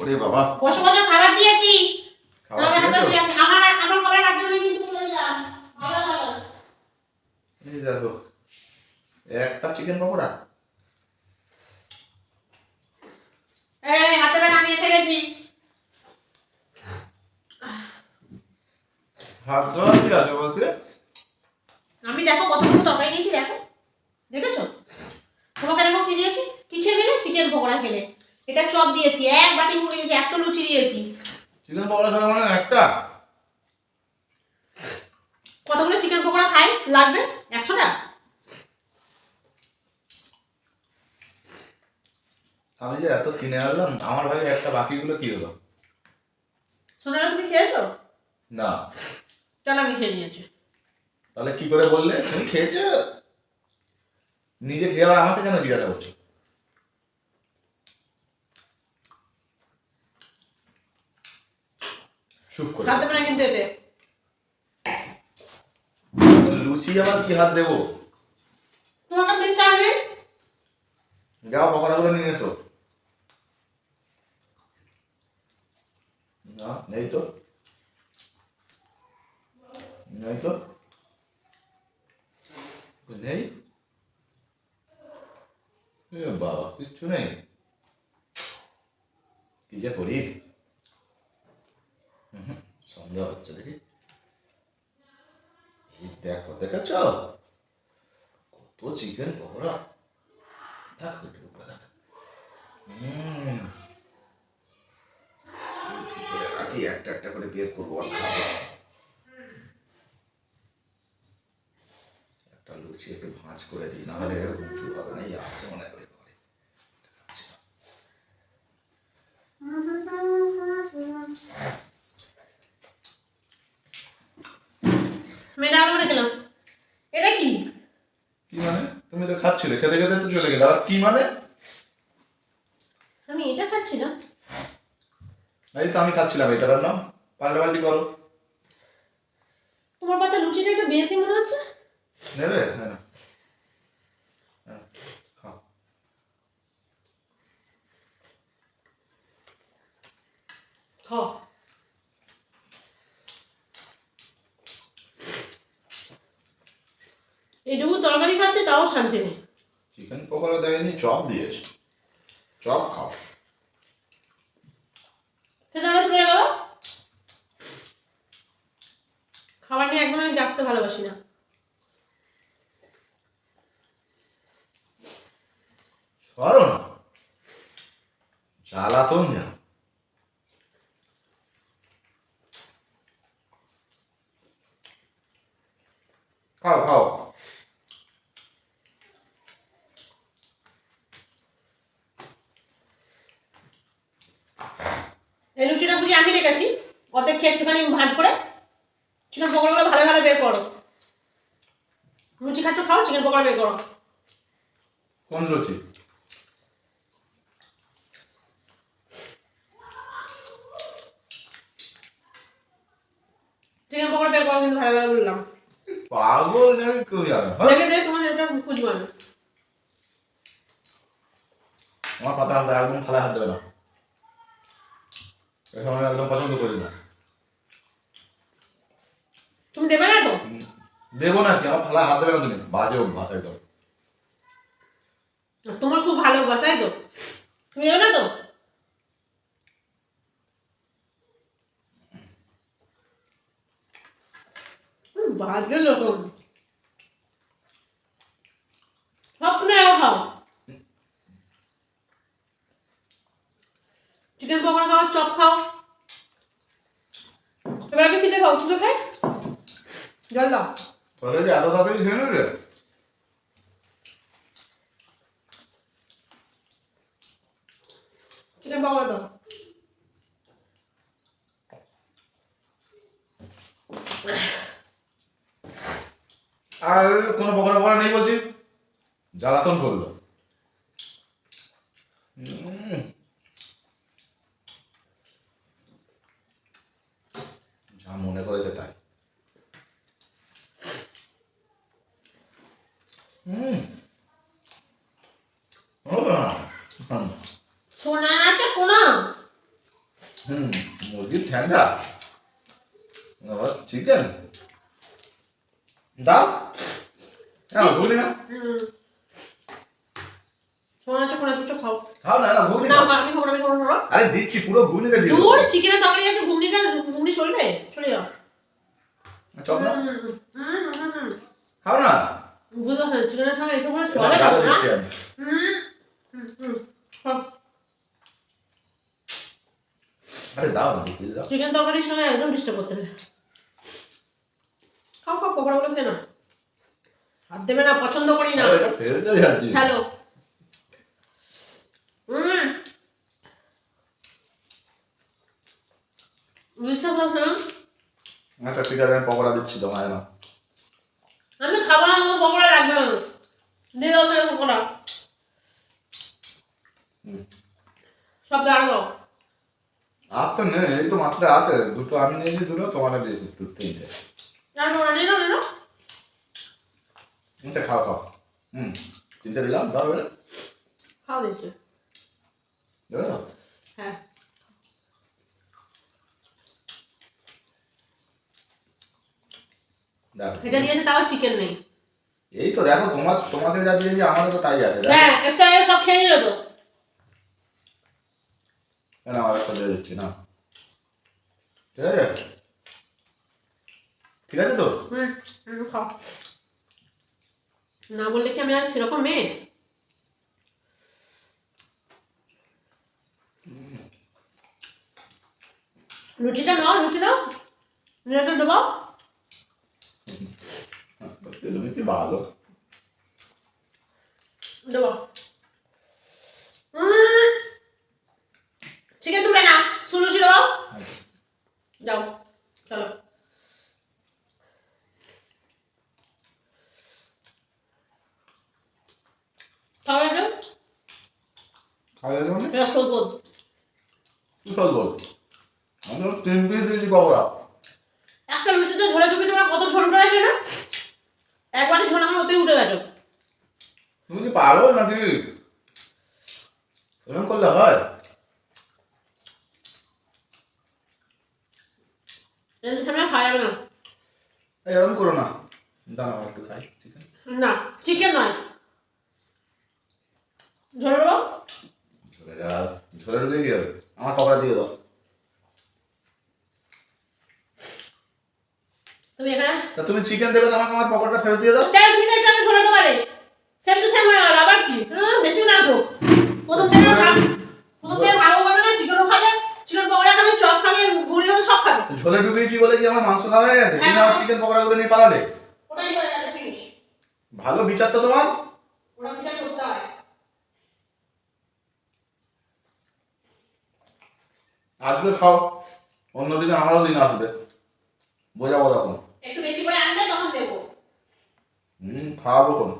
ওরে বাবা। বসে বসে খাবার দিয়েছি। খাবার তবে হাতে? দিয়ে আসি। আমার আমার খাবার হাতে ধরে কিন্তু ভালো ভালো। এই দেখো একটা চিকেন পকোড়া। এই হাতে বেড়ে আমি এসে গেছি। হাত ধোয়া ঠিক আছে বলতে? আমি দেখো কতটুকু তরকারি নিয়েছি দেখো। দেখেছ? তোমাকে দেখো কি দিয়েছি? কি খেয়ে নিলে? চিকেন পকোড়া খেলে। এটা চপ দিয়েছি এক বাটি মুড়ি দিয়েছি এত লুচি দিয়েছি। চিকেন পকোড়া খাওয়া মানে একটা? কতগুলো চিকেন পকোড়া খাই? লাগবে? একশোটা? আমি যে এত কিনে আনলাম আমার ভাগে একটা বাকিগুলো কি হলো? সন্ধ্যাবেলা তুমি খেয়েছো? না। চলো আমি খেয়ে নিয়েছি। তাহলে কি করে বললে? তুমি খেয়েছো? নিজে খেয়ে আবার আমাকে কেন জিজ্ঞাসা করছ? চুপ করে হাতে বেড়ে কিন্তু এতে। লুচি আবার কি হাত দেবো? তোমাকে বিশ্বাস নেই? যাও পকোড়াগুলো নিয়ে এসো। না নেই তো। নেই তো। নেই? বাবা কিচ্ছু নেই। কি যে করি হুম, সন্দেহ হচ্ছে দেখি এই দেখো দেখেছ কত চিকেন পকোড়া। দেখো একটু দেখো। একটা একটা করে বের করব, আর খাব একটা লুচি একটু ভাঁজ করে দিই না হলে এরকম উঁচু হবে না, এই আসছে মনে করে। করে খেলাম এটা কি? কি মানে? তুমি তো খাচ্ছিলে খেতে খেতে তো চলে গেলে। আর কি মানে? আমি এটা খাচ্ছি না। এই তো আমি খাচ্ছিলাম এটা নাম পাল্টা পাল্টি করো। তোমার পাতা লুচিটা একটু বেশি মনে হচ্ছে নেবে হ্যাঁ না হ্যাঁ, খাও খাও এইটুকু তরকারি খাচ্ছে তাও শান্তি নেই। চিকেন পকোড়া দেয়নি চপ দিয়েছে। চপ খাও। খেতে তুলে গেল খাবার নিয়ে একদম আমি জাস্তে ভালোবাসি না। সরো না। জ্বালাতন যেন খাও খাও এই লুচিটা বুঝি আমি রেখেছি। অর্ধেক খেয়ে একটুখানি ভাঁজ করে। চিকেন পকোড়াগুলো ভালো ভালো বের করো। লুচি খাচ্ছ খাও চিকেন পকোড়া বের করো। কোন লুচি? চিকেন পকোড়া বের করো কিন্তু ভালো ভালো বললাম। পাগল নাকি কেউ জানে? হ্যাঁ? দেখে দেখে তোমার এটা খুঁজবো আমি। আমার পাতা হাত একদম থালা হাত দেবে না। আমি একদম পছন্দ করি না। তুমি দেবে না তো? দেবো না কি? আমার থালা হাত দেবে না তুমি? বাজে অভ্যাস একদম তোমার খুব ভালো অভ্যাস তাই তো? তুমি দেবে না তো? বাজে লোক স্বপ্নে খাও চিকেন পকোড়া খাও চপ খাও। এবার আমি খেতে খাও শুধু খাই জল দাও। তরকারি এত তাড়াতাড়ি খেয়ে নেবে চিকেন পকোড়া দাও। আর কোনো পকোড়া পকোড়া নেই বলছি। জ্বালাতন করল উম। যা মনে করেছে তাই হুম ও না হুম। সোনা আছে কোনা হুম মুরগির ঠ্যাঙ্গা। আবার চিকেন দাও। হ্যাঁ ভুলি না? আরে দিচ্ছি পুরো ভুলিকে দিয়ে দূর চিকেনের তরকারি আছে ঘুগনি কেন? ঘুগনি চলবে চলে যাও। চল না। হুম, হুম, হুম, হুম, হুম। খাও না। বুঝতে চিকেনের সঙ্গে এসব করে চলে না দিচ্ছি আমি হুম হুম, হুম খাও। আরে দাও না দাও। চিকেন তরকারির সঙ্গে একদম ডিস্টার্ব করতে হবে। খাও খাও পকোড়াগুলো খেয়ে না হাত দেবে না পছন্দ করি না। এটা ফেলতে যাচ্ছি। হ্যালো। বিশ্বাস আছে না আচ্ছা ঠিক আছে আমি পকোড়া দিচ্ছি তোমায় না আমি খাব না পকোড়া লাগবে না। দিয়ে দাও পকোড়া। সব গাড়ো দাও। আর তো নেই এই তো মাত্র আছে। দুটো আমি নিয়েছি দুটো তোমার দিয়েছি দুটো তিনটে। আচ্ছা খাও খাও। হুম তিনটে দিলাম দাও এবারে। খাও দিচ্ছে দেবে তো? হ্যাঁ। দেখো। এটা দিয়েছে তাও চিকেন নেই। এই তো দেখো তোমার তোমাকে যা দিয়েছি আমারও তো তাই আছে হ্যাঁ একটা সব খেয়ে নিল তো। কেন আমার একটা দিয়ে দিচ্ছি না ঠিক আছে ঠিক আছে তো? হুম হুম খাও। না বললে কি আমি আর সেরকম মেয়ে? লুচিটা নাও লুচি নাও। নিয়ে দেবো। তুমি কি ভালো? দেবো। চিকেন তুলে না সুলুচি দেবো যাও চলো। খাওয়া মানে? এটা তিন পিস দিয়েছি একটা লুচিতে ঝোলে চুপি তোমার কত ঝোল উঠে গেছে না? একবারই ঝোল আমার ওতেই উঠে গেছে। তুমি কি পারো নাকি? এরকম করলে হয়? এদের সামনে খাওয়া যাবে না। এরকম করো না। দাঁড়াও একটু খাই চিকেন না চিকেন নয়। ঝোল দেবো? ঝরে যা ঝরে ঢুকে কি আমার পকোড়া দিয়ে দাও। তুমি এখানে তা তুমি চিকেন দেবে তো আমাকে আমার পকেটটা ফেরত দিয়ে দাও। কেন তুমি তো একটা ঝোল দেবো আরে সেম টু সেম হয়ে গেল আবার কি হুম, বেশি না হোক প্রথম থেকে ভাব- প্রথম থেকে ভালো হবে না চিকেনও খাবে চিকেন পকোড়া খাবে চপ খাবে ঘুড়ি খাবে সব খাবে ঝোলে ঢুকেছি বলে কি আমার মাংস খাওয়া হয়ে গেছে। তুমি হ্যাঁ। আমার চিকেন পকোড়াগুলো নিয়ে পালালে? ওটাই হয়ে ফিনিশ ভালো বিচার তো তোমার? বিচার করতে হয় আজকে খাও। অন্যদিনে আমারও দিন আসবে। বোঝাবো তখন। একটু বেশি করে আনবে তখন দেবো। হুম খাওয়াবো কোন